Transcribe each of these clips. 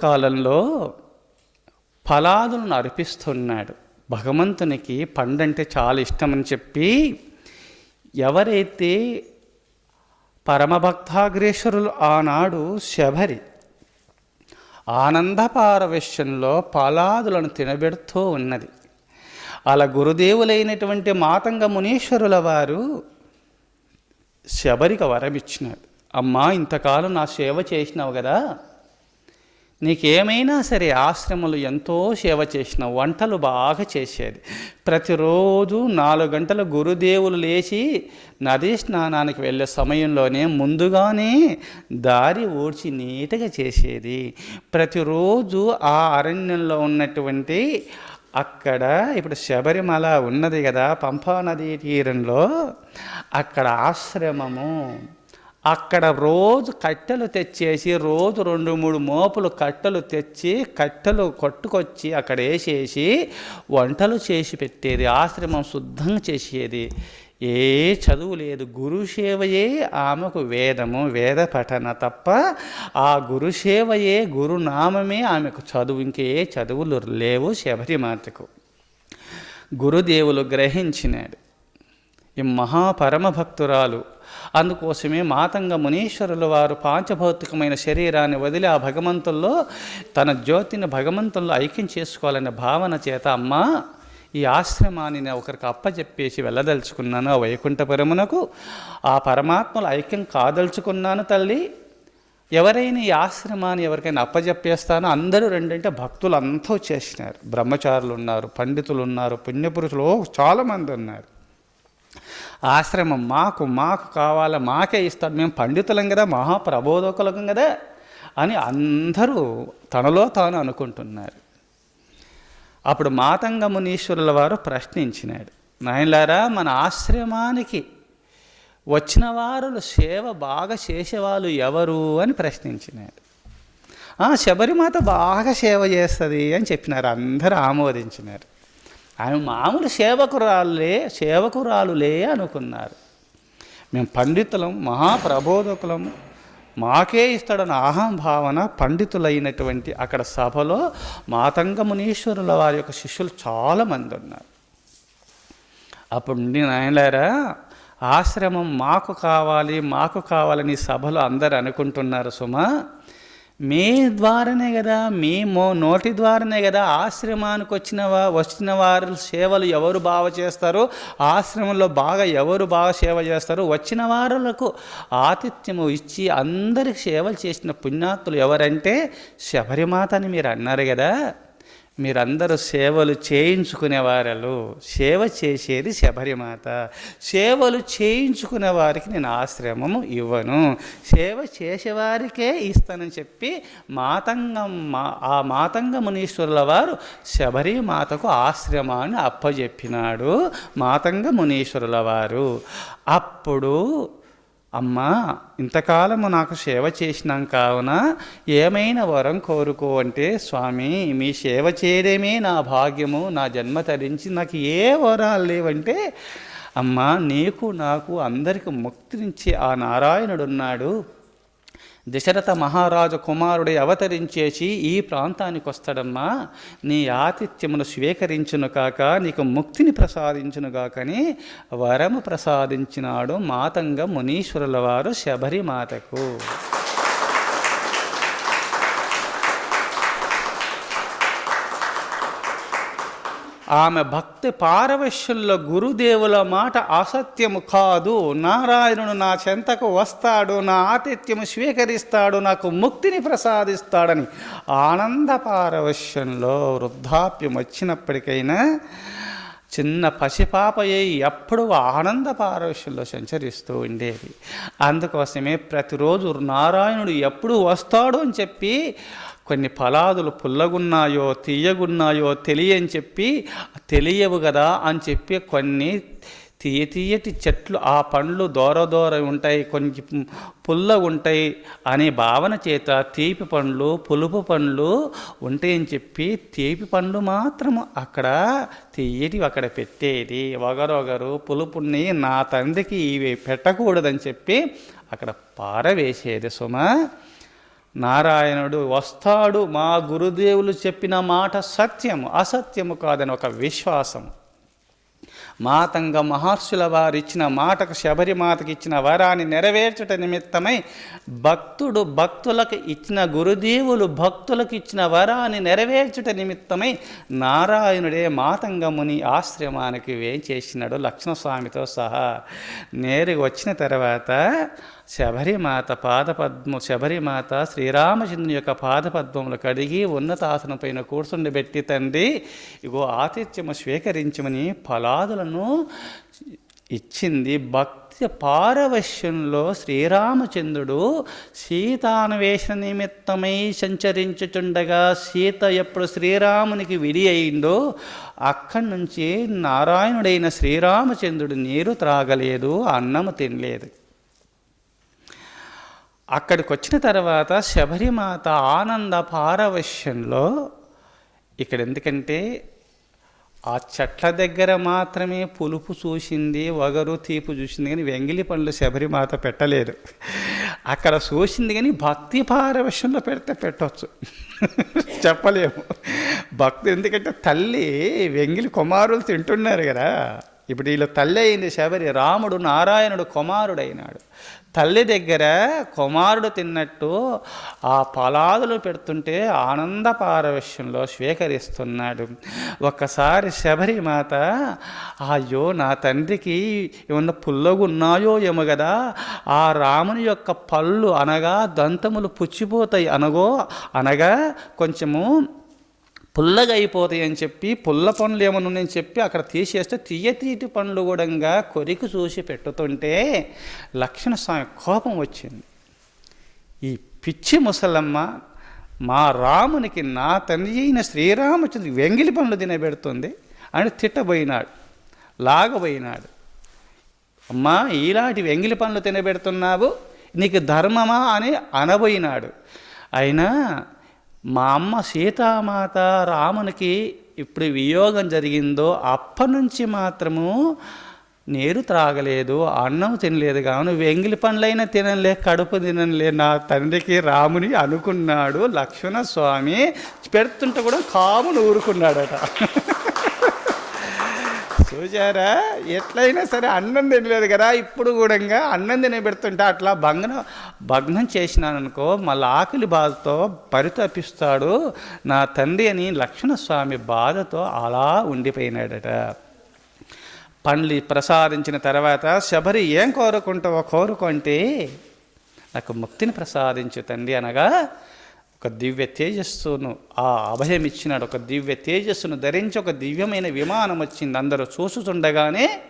పూర్వకాలంలో ఫలాదులను అర్పిస్తున్నాడు. భగవంతునికి పండంటే చాలా ఇష్టమని చెప్పి ఎవరైతే పరమభక్తాగ్రేశ్వరులు ఆనాడు శబరి ఆనందపారవశ్యంలో పారవశ్యంలో తినబెడుతూ ఉన్నది. అలా గురుదేవులైనటువంటి మాతంగ మునీశ్వరుల వారు శబరికి వరమిచ్చినాడు అమ్మా ఇంతకాలం నా సేవ చేసినావు కదా నీకేమైనా సరే ఆశ్రమలు ఎంతో సేవ చేసిన వంటలు బాగా చేసేది. ప్రతిరోజు నాలుగు గంటల గురుదేవులు లేచి నదీ స్నానానికి వెళ్ళే సమయంలోనే ముందుగానే దారి ఊడ్చి నీట్గా చేసేది. ప్రతిరోజు ఆ అరణ్యంలో ఉన్నటువంటి అక్కడ ఇప్పుడు శబరిమల ఉన్నది కదా పంపా నదీ తీరంలో అక్కడ ఆశ్రమము. అక్కడ రోజు కట్టెలు తెచ్చేసి రోజు రెండు మూడు మోపులు కట్టెలు తెచ్చి కట్టెలు కొట్టుకొచ్చి అక్కడ వేసేసి వంటలు చేసి పెట్టేది ఆశ్రమం శుద్ధంగా చేసేది. ఏ చదువు లేదు. గురుసేవయే ఆమెకు వేదము వేద పఠన తప్ప ఆ గురుసేవయే గురునామమే ఆమెకు చదువు. ఇంకే చదువులు లేవు శబరిమాతకు గురుదేవులు గ్రహించినాడు. ఈ మహాపరమ భక్తురాలు అందుకోసమే మాతంగ మునీశ్వరుల వారు పాంచభౌతికమైన శరీరాన్ని వదిలి ఆ భగవంతుల్లో తన జ్యోతిని భగవంతుల్లో ఐక్యం చేసుకోవాలనే భావన చేత అమ్మా ఈ ఆశ్రమాన్ని నేను ఒకరికి అప్పచెప్పేసి వెళ్ళదలుచుకున్నాను ఆ వైకుంఠపురమునకు. ఆ పరమాత్మలు ఐక్యం కాదలుచుకున్నాను తల్లి. ఎవరైనా ఈ ఆశ్రమాన్ని ఎవరికైనా అప్పజెప్పేస్తానో అందరూ రెండంటే భక్తులు అంతా వచ్చేసినారు. బ్రహ్మచారులు ఉన్నారు పండితులు ఉన్నారు పుణ్యపురుషులు చాలామంది ఉన్నారు. ఆశ్రమం మాకు మాకు కావాలా మాకే ఇస్తాడు. మేము పండితులం కదా మహాప్రబోధకులం కదా అని అందరూ తనలో తాను అనుకుంటున్నారు. అప్పుడు మాతంగ మునీశ్వరుల వారు ప్రశ్నించినాడు నాయనలారా మన ఆశ్రమానికి వచ్చిన వారు సేవ బాగా చేసేవాళ్ళు ఎవరు అని ప్రశ్నించినాడు "ఆ, శబరిమాత బాగా సేవ చేస్తుంది అని చెప్పినారు. అందరూ ఆమోదించినారు. ఆమె మామూలు సేవకురాలే సేవకురాలులే అనుకున్నారు. మేము పండితులం మహాప్రబోధకులం మాకే ఇస్తాడన్న అహం భావన పండితులైనటువంటి అక్కడ సభలో మాతంగ మునీశ్వరుల వారి యొక్క శిష్యులు చాలామంది ఉన్నారు అప్పుడు నేను ఆశ్రమం మాకు కావాలి మాకు కావాలని సభలో అందరు అనుకుంటున్నారు సుమా. మే ద్వారానే కదా మీ మో నోటి ద్వారానే కదా ఆశ్రమానికి వచ్చిన వచ్చిన వారి సేవలు ఎవరు బాగా చేస్తారో ఆశ్రమంలో బాగా ఎవరు బాగా సేవ చేస్తారో వచ్చిన వారులకు ఆతిథ్యము ఇచ్చి అందరికి సేవలు చేసిన పుణ్యాత్తులు ఎవరంటే శబరిమాత అని మీరు అన్నారు కదా. మీరందరూ సేవలు చేయించుకునేవారలు. సేవ చేసేది శబరిమాత. సేవలు చేయించుకునే వారికి నేను ఆశ్రమము ఇవ్వను. సేవ చేసేవారికే ఇస్తానని చెప్పి మాతంగం మా ఆ మాతంగ మునీశ్వరుల వారు శబరిమాతకు ఆశ్రమాన్ని అప్పజెప్పినాడు మాతంగ మునీశ్వరుల వారు. అప్పుడు అమ్మా ఇంతకాలము నాకు సేవ చేసినాం కావున ఏమైనా వరం కోరుకో అంటే స్వామి మీ సేవ చేయడమే నా భాగ్యము నా జన్మ తరించి నాకు ఏ వరాలు లేవంటే అమ్మా నీకు నాకు అందరికి ముక్తినిచ్చే ఆ నారాయణుడు ఉన్నాడు దశరథ మహారాజు కుమారుడి అవతరించేసి ఈ ప్రాంతానికి వస్తాడమ్మా. నీ ఆతిథ్యమును స్వీకరించును కాక నీకు ముక్తిని ప్రసాదించును కాకని వరము ప్రసాదించినాడు మాతంగ మునీశ్వరుల వారు శబరిమాతకు. ఆమె భక్తి పారవశ్యంలో గురుదేవుల మాట అసత్యము కాదు. నారాయణుడు నా చెంతకు వస్తాడు నా ఆతిథ్యము స్వీకరిస్తాడు నాకు ముక్తిని ప్రసాదిస్తాడని ఆనంద పారవశ్యంలో వృద్ధాప్యం వచ్చినప్పటికైనా చిన్న పసిపాపయ్యి ఎప్పుడు ఆనంద పారవశ్యంలో సంచరిస్తూ ఉండేది. అందుకోసమే ప్రతిరోజు నారాయణుడు ఎప్పుడు వస్తాడు అని చెప్పి కొన్ని ఫలాదులు పుల్లగున్నాయో తీయగున్నాయో తెలియని చెప్పి తెలియవు కదా అని చెప్పి కొన్ని తీయ తీయటి చెట్లు ఆ పండ్లు దూర దూర ఉంటాయి కొంచెం పుల్ల ఉంటాయి అనే భావన చేత తీపి పండ్లు పులుపు పండ్లు ఉంటాయని చెప్పి తీపి పండ్లు మాత్రము అక్కడ తీయటి అక్కడ పెట్టేది. ఒకరొకరు పులుపుని నా తండ్రికి ఇవి పెట్టకూడదని చెప్పి అక్కడ పారవేసేది. సుమ నారాయణుడు వస్తాడు మా గురుదేవులు చెప్పిన మాట సత్యము అసత్యము కాదని ఒక విశ్వాసం మాతంగ మహర్షుల వారిచ్చిన మాటకు శబరిమాతకి ఇచ్చిన వరాన్ని నెరవేర్చుట నిమిత్తమై భక్తుడు భక్తులకు ఇచ్చిన గురుదేవులు భక్తులకు ఇచ్చిన వరాన్ని నెరవేర్చుట నిమిత్తమై నారాయణుడే మాతంగముని ఆశ్రమానికి వేచేసినాడు లక్ష్మణస్వామితో సహా. నేరుగా వచ్చిన తర్వాత శబరిమాత పాదపద్మ శబరిమాత శ్రీరామచంద్రుని యొక్క పాదపద్మములు కడిగి ఉన్నతాసనం పైన కూర్చుండబెట్టి తండ్రి ఇగో ఆతిథ్యము స్వీకరించమని ఫలాదులను ఇచ్చింది. భక్తి పారవశ్యంలో శ్రీరామచంద్రుడు సీతాన్వేషణ నిమిత్తమై సంచరించుచుండగా సీత ఎప్పుడు శ్రీరామునికి విడి అయిందో అక్కడి నుంచి నారాయణుడైన శ్రీరామచంద్రుడు నీరు త్రాగలేదు అన్నము తినలేదు. అక్కడికి వచ్చిన తర్వాత శబరిమాత ఆనంద పారవశ్యంలో ఇక్కడ ఎందుకంటే ఆ చెట్ల దగ్గర మాత్రమే పులుపు చూసింది వగరు తీపు చూసింది కానీ వెంగిలి పండ్లు శబరిమాత పెట్టలేదు. అక్కడ చూసింది కానీ భక్తి పారవశ్యంలో పెడితే పెట్టవచ్చు చెప్పలేము. భక్తి ఎందుకంటే తల్లి వెంగిలి కుమారులు తింటున్నారు కదా. ఇప్పుడు వీళ్ళ తల్లి అయింది శబరి రాముడు నారాయణుడు కుమారుడైనాడు. తల్లి దగ్గర కుమారుడు తిన్నట్టు ఆ పలాదులు పెడుతుంటే ఆనంద పారవశ్యంలో స్వీకరిస్తున్నాడు. ఒక్కసారి శబరిమాత అయ్యో నా తండ్రికి ఏమన్నా పుల్లగు ఉన్నాయో ఏమో కదా ఆ రాముని యొక్క పళ్ళు అనగా దంతములు పుచ్చిపోతాయి అనగో అనగా కొంచెము పుల్లగా అయిపోతాయి అని చెప్పి పుల్ల పండ్లు ఏమన్నా చెప్పి అక్కడ తీసేస్తే తీయ తీటి పండ్లు కూడా కొరికి చూసి పెట్టుతుంటే లక్ష్మణ స్వామి కోపం వచ్చింది. ఈ పిచ్చి ముసలమ్మ మా రామునికి నా తండ్రి అయిన శ్రీరామచంద్రుడు వెంగిలి పండ్లు తినబెడుతుంది అని తిట్టబోయినాడు లాగబోయినాడు. అమ్మా ఈలాంటి వెంగిలి పండ్లు తినబెడుతున్నావు నీకు ధర్మమా అని అనబోయినాడు. అయినా మా అమ్మ సీతామాత రామునికి ఇప్పుడు వియోగం జరిగిందో అప్పటి నుంచి మాత్రము నీరు త్రాగలేదు అన్నం తినలేదు. కావున వెంగిలి పండ్లైనా తినలే కడుపు తినలే నా తండ్రికి రాముని అనుకున్నాడు లక్ష్మణ స్వామి పెడుతుంటే కూడా కామును ఊరుకున్నాడట. చూచారా ఎట్లయినా సరే అన్నం తినలేదు కదా ఇప్పుడు కూడా అన్నం తినబెడుతుంటే అట్లా భగ్నం భగ్నం చేసినాననుకో మళ్ళీ ఆకలి బాధతో పరితపిస్తాడు. నా తండ్రి అని లక్ష్మణస్వామి బాధతో అలా ఉండిపోయినాడట. పండ్లు ప్రసాదించిన తర్వాత శబరి ఏం కోరుకుంటావో కోరుకుంటే నాకు ముక్తిని ప్రసాదించు తండ్రి అనగా ఒక దివ్య తేజస్సును ఆ అభయం ఇచ్చినాడు. ఒక దివ్య తేజస్సును ధరించి ఒక దివ్యమైన విమానం వచ్చింది. అందరూ చూసుతుండగానే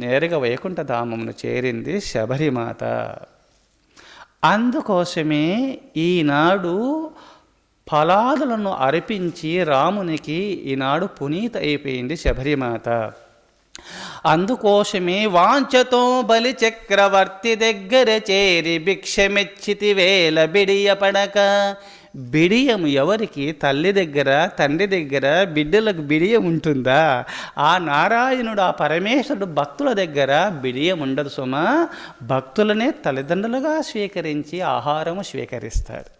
నేరుగా వైకుంఠధామమును చేరింది శబరిమాత. అందుకోసమే ఈనాడు ఫలాదులను అర్పించి రామునికి ఈనాడు పునీత అయిపోయింది శబరిమాత. అందుకోసమే వాంఛతో బలి చక్రవర్తి దగ్గర చేరి భిక్షమెచ్చితి వేల బిడియ పడక. బిడియం ఎవరికి? తల్లి దగ్గర తండ్రి దగ్గర బిడ్డలకు బిడియం ఉంటుందా? ఆ నారాయణుడు ఆ పరమేశ్వరుడు భక్తుల దగ్గర బిడియం ఉండదు సుమా. భక్తులనే తల్లిదండ్రులుగా స్వీకరించి ఆహారము స్వీకరిస్తారు.